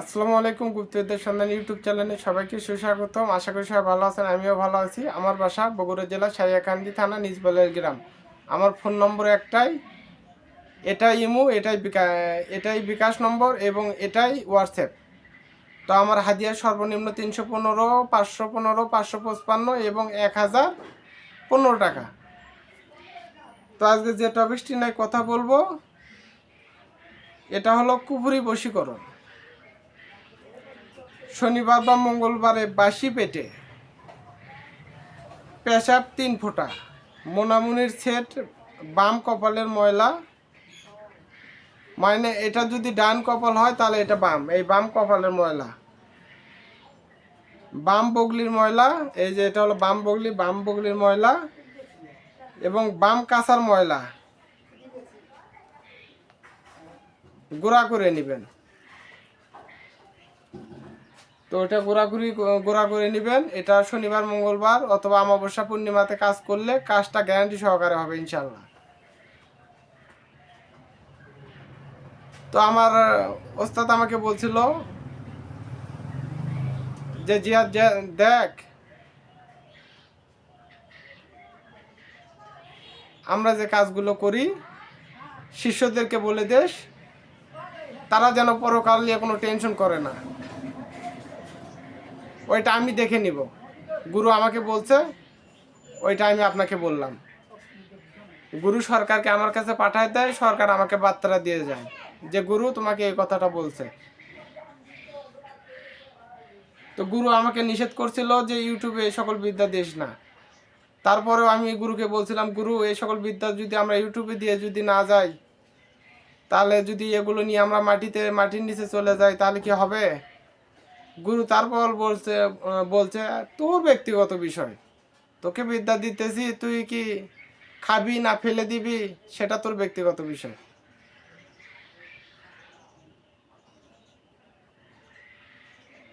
আসসালামু আলাইকুম গুপ্তবিদ্যার সন্ধান ইউটিউব চ্যানেলে সবাইকে সুস্বাগতম। আশা করি সবাই ভালো আছেন, আমিও ভালো আছি। আমার বাসা বগুড়া জেলা সারিয়াকান্দি থানা নিজবলের গ্রাম। আমার ফোন নম্বর একটাই, এটাই ইমু, এটাই বিকা, এটাই বিকাশ নম্বর এবং এটাই হোয়াটসঅ্যাপ। তো আমার হাদিয়া সর্বনিম্ন তিনশো পনেরো, পাঁচশো পনেরো, পাঁচশো পঁচপান্ন এবং এক হাজার পনেরো টাকা। তো আজকে যে টপিকটি নিয়ে কথা বলব, এটা হলো কুপুরি বশীকরণ। শনিবার বা মঙ্গলবারে বাসি পেটে। পেশাব তিন ফোঁটা। মোনামুনির সেট বাম কপালের ময়লা। মানে এটা যদি ডান কপাল হয়, তাহলে এটা বাম। এই বাম কপালের ময়লা। বাম বগলির ময়লা, এই যে এটা হলো বাম বগলি, বাম বগলির ময়লা এবং বাম কাঁচার ময়লা। গুঁড়া করে নেবেন। তো এটা ঘোরাঘুরি গোড়া করে নেবেন। এটা শনিবার, মঙ্গলবার অথবা অমাবস্যা পূর্ণিমাতে কাজ করলে কাজটা গ্যারান্টি সহকারে হবে ইনশাল্লাহ তো আমার ওস্তাদ আমাকে বলছিল যে জিয়াদ যে- দেখ, আমরা যে কাজগুলো করি, শিষ্যদেরকে বলে দেশ, তারা যেন পরকাল নিয়ে কোনো টেনশন করে না। ওইটা আমি দেখে নিব। গুরু আমাকে বলছে, ওইটা আমি আপনাকে বললাম। গুরু সরকারকে আমার কাছে পাঠায় দেয়, সরকার আমাকে বার্তাটা দিয়ে যায় যে, গুরু, তোমাকে এই কথাটা বলছে। তো গুরু আমাকে নিষেধ করছিল যে, ইউটিউবে এই সকল বিদ্যা দিস না। তারপরেও আমি গুরুকে বলছিলাম, গুরু, এই সকল বিদ্যা যদি আমরা ইউটিউবে দিয়ে যদি না যাই, তাহলে যদি এগুলো নিয়ে আমরা মাটিতে, মাটির নিচে চলে যাই, তাহলে কি হবে? গুরু তারপর বলছে বলছে, তোর ব্যক্তিগত বিষয়। তোকে বিদ্যা দিতেছি, তুই কি খাবি না ফেলে দিবি? সেটা তোর ব্যক্তিগত বিষয়।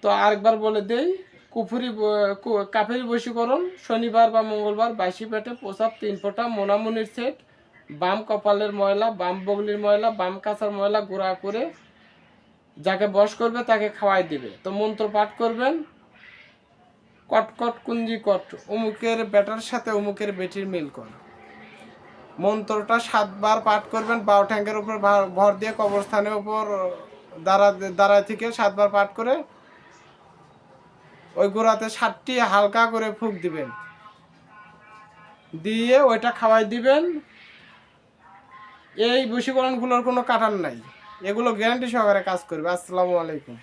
তো আরেকবার বলে দেই, কুফুরি কাফেরি বশীকরণ, শনিবার বা মঙ্গলবার বাসি পেটে প্রসাব তিন ফোঁটা মোনামুনির সেট, বাম কপালের ময়লা, বাম বগলির ময়লা, বাম কাঁচার ময়লা গুঁড়া করে যাকে বশ করবে তাকে খাওয়াই দিবে। তো মন্ত্র পাঠ করবেন। কটকট কুঞ্জি কট অমুকের বেটার সাথে অমুকের বেটির মিল কর। মন্ত্রটা সাতবার পাঠ করবেন বারো ট্যাঙ্কের উপর ভর দিয়ে কবরস্থানের উপর দাঁড়া, দাঁড়ায় থেকে সাতবার পাঠ করে ওই গোড়াতে সাতটি হালকা করে ফুক দিবেন। দিয়ে ওইটা খাওয়াই দিবেন। এই বশীকরণগুলোর কোনো কাটার নাই। এগুলো গ্যারান্টি সহকারে কাজ করবে। আসসালামু আলাইকুম।